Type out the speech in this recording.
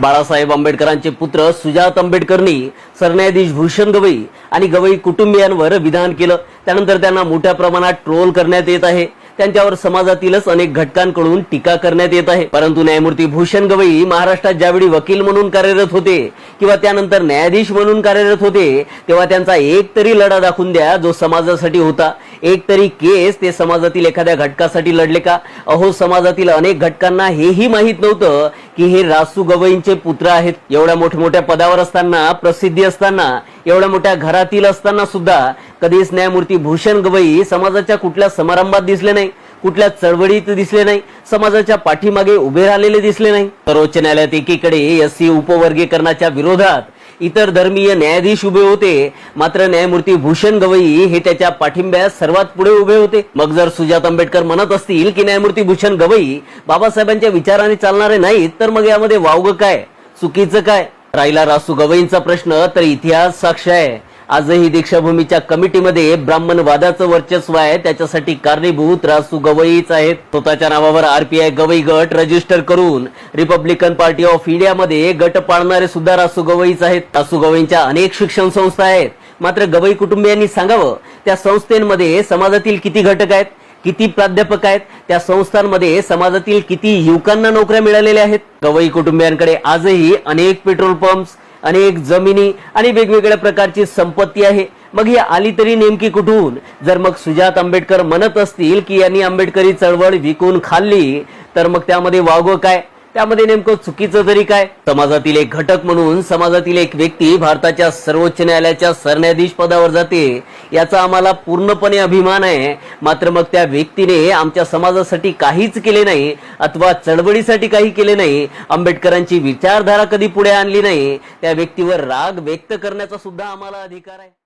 बाळासाहेब आंबेडकरांचे पुत्र सुजात आंबेडकरनी सरन्यायाधीश भूषण गवई आणि गवई कुटुंबियांवर विधान केलं. त्यानंतर त्यांना मोठ्या प्रमाणात ट्रोल करण्यात येत आहे. त्यांच्यावर समाजातीलच अनेक घटकांकडून टीका करण्यात येत आहे. परंतु न्यायमूर्ती भूषण गवई महाराष्ट्रात ज्यावेळी वकील म्हणून कार्यरत होते किंवा त्यानंतर न्यायाधीश म्हणून कार्यरत होते तेव्हा त्यांचा एक तरी लढा दाखवून द्या जो समाजासाठी होता. एक तरी केस ते समाजातील एखाद्या घटकासाठी लढले का? अहो समाजातील अनेक घटकांना हेही माहीत नव्हतं की हे रासू गवईंचे पुत्र आहेत. एवढ्या मोठमोठ्या पदावर असताना प्रसिद्धी असताना एवढ्या मोठ्या घरातील असताना सुद्धा कधीच न्यायमूर्ती भूषण गवई समाजाच्या कुठल्या समारंभात दिसले नाही कुठल्या चळवळीत दिसले नाही समाजाच्या पाठीमागे उभे राहिलेले दिसले नाही. सर्वोच्च न्यायालयात एकीकडे एस सी उपवर्गीकरणाच्या विरोधात इतर धर्मीय न्यायाधीश उभे होते. मात्र न्यायमूर्ती भूषण गवई हे त्याच्या पाठिंब्यात सर्वात पुढे उभे होते. मग जर सुजात आंबेडकर म्हणत असतील की न्यायमूर्ती भूषण गवई बाबासाहेबांच्या विचाराने चालणारे नाहीत तर मग यामध्ये वावग काय? चुकीचं काय? राहिला रासू गवईंचा प्रश्न तर इतिहास साक्ष आहे. आजही दीक्षाभूमीच्या कमिटीमध्ये ब्राह्मणवादाचं वर्चस्व आहे. त्याच्यासाठी कारणीभूत रासू गवईच आहेत. स्वतःच्या नावावर आरपीआय गवई गट रजिस्टर करून रिपब्लिकन पार्टी ऑफ इंडियामध्ये गट पाळणारे सुद्धा रासू गवईच आहेत. रासू गवईंच्या अनेक शिक्षण संस्था आहेत. मात्र गवई कुटुंबियांनी सांगावं त्या संस्थेमध्ये समाजातील किती घटक आहेत? किती प्राध्यापक आहेत? त्या संस्थांमध्ये समाजातील किती युवकांना नोकऱ्या मिळालेल्या आहेत? गवई कुटुंबियांकडे आजही अनेक पेट्रोल पंप्स अनेक जमिनी आणि वेगवेगळ्या प्रकारची संपत्ती आहे. मग ही आली तरी नेमकी कुठून? जर मग सुजात आंबेडकर म्हणत असतील की यांनी आंबेडकरी चळवळ विकून खाल्ली तर मग त्यामध्ये वावगं काय? त्यामध्ये नेमकं चुकीचं तरी काय? समाजातील एक घटक म्हणून समाजातील एक व्यक्ती भारताच्या सर्वोच्च न्यायालयाच्या सरन्यायाधीश पदावर जाते याचा आम्हाला पूर्णपणे अभिमान आहे. मात्र मग त्या व्यक्तीने आमच्या समाजासाठी काहीच केले नाही अथवा चळवळीसाठी काही केले नाही आंबेडकरांची विचारधारा कधी पुढे आणली नाही त्या व्यक्तीवर राग व्यक्त करण्याचा सुद्धा आम्हाला अधिकार आहे.